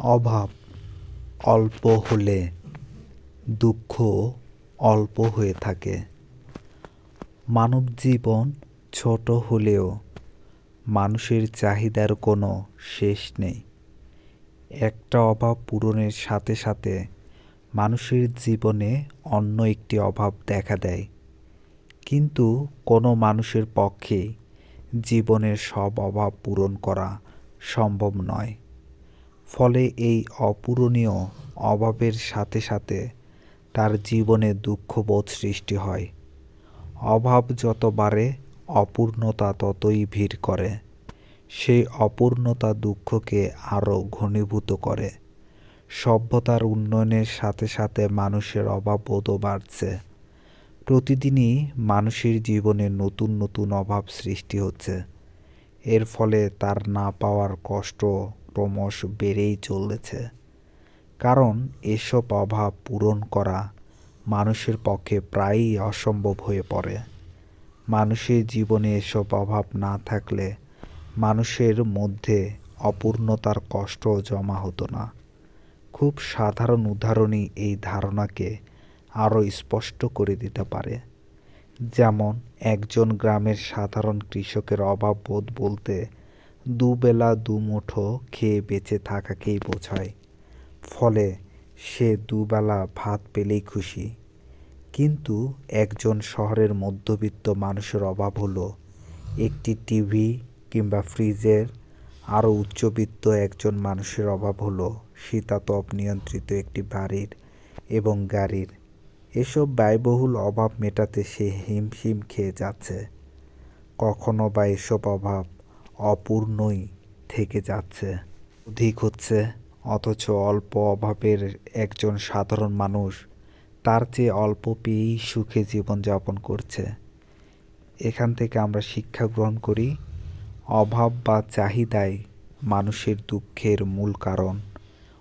অভাব অল্প হলে দুঃখ অল্প হয়ে থাকে। মানব জীবন ছোট হলেও মানুষের চাহিদার কোনো শেষ নেই। একটা অভাব পূরণের সাথে সাথে মানুষের জীবনে অন্য একটি অভাব দেখা দেয়। কিন্তু কোনো মানুষের পক্ষে জীবনের সব অভাব পূরণ করা সম্ভব নয়। ফলে এই অপূরণীয় অভাবের সাথে সাথে তার জীবনে দুঃখবোধ সৃষ্টি হয়। অভাব যত বাড়ে, অপূর্ণতা ততই ভিড় করে। সেই অপূর্ণতা দুঃখকে আরও ঘনীভূত করে। সভ্যতার উন্নয়নের সাথে সাথে মানুষের অভাববোধও বাড়ছে। প্রতিদিনই মানুষের জীবনে নতুন নতুন অভাব সৃষ্টি হচ্ছে। এর ফলে তার না পাওয়ার কষ্ট ক্রমশ বেড়েই চলেছে। কারণ এসব অভাব পূরণ করা মানুষের পক্ষে প্রায়ই অসম্ভব হয়ে পড়ে। মানুষের জীবনে এসব অভাব না থাকলে মানুষের মধ্যে অপূর্ণতার কষ্ট জমা হতো না। খুব সাধারণ উদাহরণই এই ধারণাকে আরও স্পষ্ট করে দিতে পারে। যেমন, একজন গ্রামের সাধারণ কৃষকের অভাব বোধ বলতে দুবেলা দুমুঠো খেয়ে বেঁচে থাকাকেই বোঝায়। ফলে সে দুবেলা ভাত পেলেই খুশি। কিন্তু একজন শহরের মধ্যবিত্ত মানুষের অভাব হলো, একটি টিভি কিংবা ফ্রিজের আরও উচ্চবিত্ত একজন মানুষের অভাব হলো, শীতাতপ নিয়ন্ত্রিত একটি বাড়ির এবং গাড়ির। এসব ব্যয়বহুল অভাব মেটাতে সে হিমশিম খেয়ে যাচ্ছে। কখনো বা এসব অভাব অপূর্ণই থেকে যাচ্ছে। অধিক হচ্ছে, অথচ অল্প অভাবের একজন সাধারণ মানুষ তার চেয়ে অল্প পেয়েই সুখে জীবনযাপন করছে। এখান থেকে আমরা শিক্ষা গ্রহণ করি, অভাব বা চাহিদাই মানুষের দুঃখের মূল কারণ।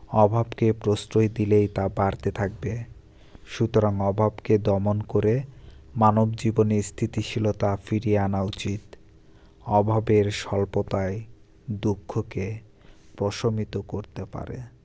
অভাবকে প্রশ্রয় দিলেই তা বাড়তে থাকবে। সুতরাং অভাবকে দমন করে মানব জীবনে স্থিতিশীলতা ফিরিয়ে আনা উচিত। অভাবের স্বল্পতায় দুঃখকে প্রশমিত করতে পারে।